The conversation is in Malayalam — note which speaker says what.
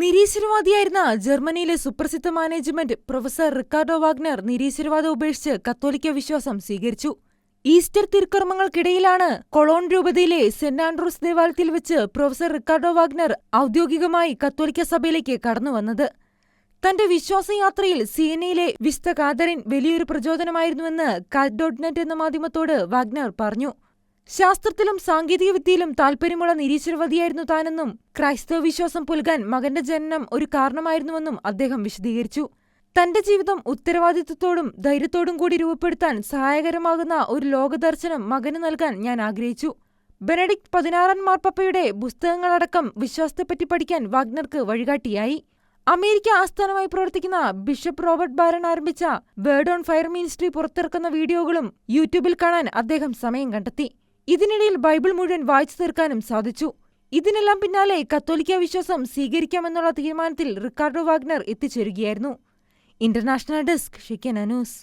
Speaker 1: നിരീശ്വരവാദിയായിരുന്ന ജർമ്മനിയിലെ സുപ്രസിദ്ധ മാനേജ്മെന്റ് പ്രൊഫസർ റിക്കാർഡോ വാഗ്നർ നിരീശ്വരവാദം ഉപേക്ഷിച്ച് കത്തോലിക്ക വിശ്വാസം സ്വീകരിച്ചു. ഈസ്റ്റർ തിരുക്കർമ്മങ്ങൾക്കിടയിലാണ് കൊളോൺ രൂപതയിലെ സെന്റ് ആൻഡ്രൂസ് ദേവാലയത്തിൽ വെച്ച് പ്രൊഫസർ റിക്കാർഡോ വാഗ്നർ ഔദ്യോഗികമായി കത്തോലിക്ക സഭയിലേക്ക് കടന്നുവന്നത്. തന്റെ വിശ്വാസയാത്രയിൽ സിയനയിലെ കാതറിൻ വലിയൊരു പ്രചോദനമായിരുന്നുവെന്ന് കാറ്റ്ഡോട്ട്നെറ്റ് എന്ന മാധ്യമത്തോട് വാഗ്നർ പറഞ്ഞു. ശാസ്ത്രത്തിലും സാങ്കേതികവിദ്യയിലും താൽപ്പര്യമുള്ള നിരീശ്വരവാദിയായിരുന്നു താനെന്നും ക്രൈസ്തവ വിശ്വാസം പുൽകാൻ മകന്റെ ജനനം ഒരു കാരണമായിരുന്നുവെന്നും അദ്ദേഹം വിശദീകരിച്ചു. തന്റെ ജീവിതം ഉത്തരവാദിത്വത്തോടും ധൈര്യത്തോടും കൂടി രൂപപ്പെടുത്താൻ സഹായകരമാകുന്ന ഒരു ലോകദർശനം മകന് നൽകാൻ ഞാൻ ആഗ്രഹിച്ചു. ബെനഡിക്ട് പതിനാറാം മാർപ്പാപ്പയുടെ പുസ്തകങ്ങളടക്കം വിശ്വാസത്തെപ്പറ്റി പഠിക്കാൻ വാഗ്നർക്ക് വഴികാട്ടിയായി. അമേരിക്ക ആസ്ഥാനമായി പ്രവർത്തിക്കുന്ന ബിഷപ്പ് റോബർട്ട് ബാരൻ ആരംഭിച്ച ബേർഡ് ഓൺ ഫയർ മിനിസ്ട്രി പുറത്തിറക്കുന്ന വീഡിയോകളും യൂട്യൂബിൽ കാണാൻ അദ്ദേഹം സമയം കണ്ടെത്തി. ഇതിനിടയിൽ ബൈബിൾ മുഴുവൻ വായിച്ചു തീർക്കാനും സാധിച്ചു. ഇതിനെല്ലാം പിന്നാലെ കത്തോലിക്ക വിശ്വാസം സ്വീകരിക്കാമെന്നുള്ള തീരുമാനത്തിൽ റിക്കാർഡോ വാഗ്നർ എത്തിച്ചേരുകയായിരുന്നു. ഇന്റർനാഷണൽ ഡെസ്ക് ഷിക്കൻ ന്യൂസ്